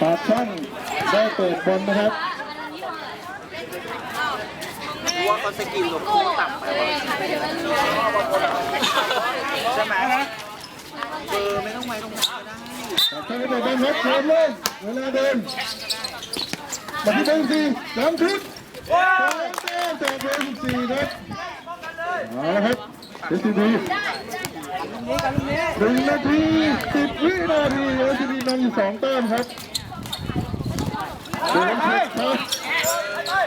ปากช่องได้เปิดบอลนะครับว่าเขาสกิลลงคู่ต่ำไปใช่ไหมเบออไม่ต้องไว้ตรงนั้นก็ได้ปากช่องได้เปิดบอลครับเดินเล่นเวลาเดินมาที่เบอร์สี่สามชุดสามแต้มจากเบอร์สิบสี่ครับเอาละครับเอสซีบีหนึ่งนาทีสิบวินาทีเอสซีบีนำอยู่สองแต้มครับ ดินชุดครับ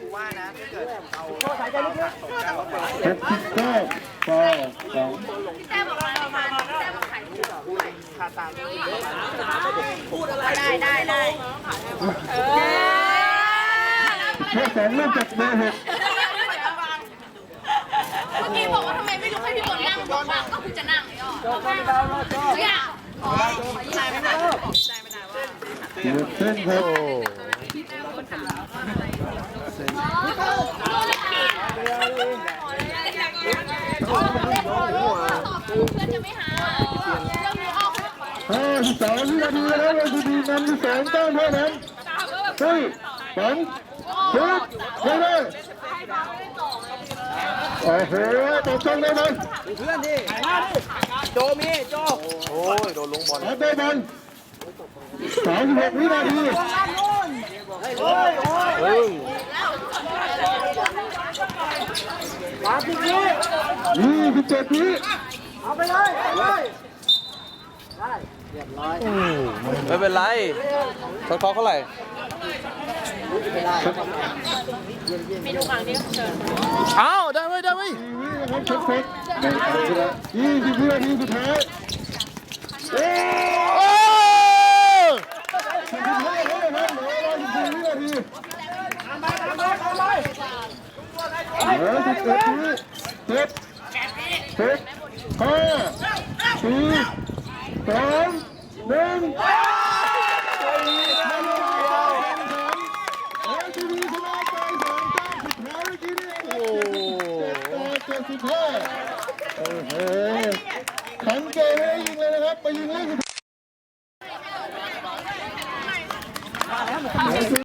กูว่านะถ้าเกิดเอาเอาสงการว่าเปิดหกสิบเก้าต่อสองตามได้ได้ได้แค่สองเริ่มจากเบอร์หก เส้นเพื่อะห้าสิบสามวินาทีแล้วเราจะดีนำอยู่สองแต้มเท่านั้นเฮ้ย สองชุดได้เลยโอ้โหตบช่องได้ไหมเพื่อนดิโจมีโจโอ้ยโดนลงบอลรับได้บอลสามสิบหกวินาทีเฮ้ยเฮ้ยมาพี่พี่ยี่สิบเจ็ดวิเอาไปเลยเลยไม่เป็นไรเขาเขาเท่าไหร่เอ้าได้ไหมได้ไวินะครับชดชดไม่เอาไปแล้ยี่สิบวินาทีสุดท้ายเอ้ยโอ้สิบห้าแล้วนะครับเหลือร้อยสิบสี่วินาทีเหลือสิบเอ็ดวิเจ็ดหกห้าสี่สองหนึ่ง้โขันเกมไม่ได้ยิงเลยนะครับ ไปยิงเลขสุดย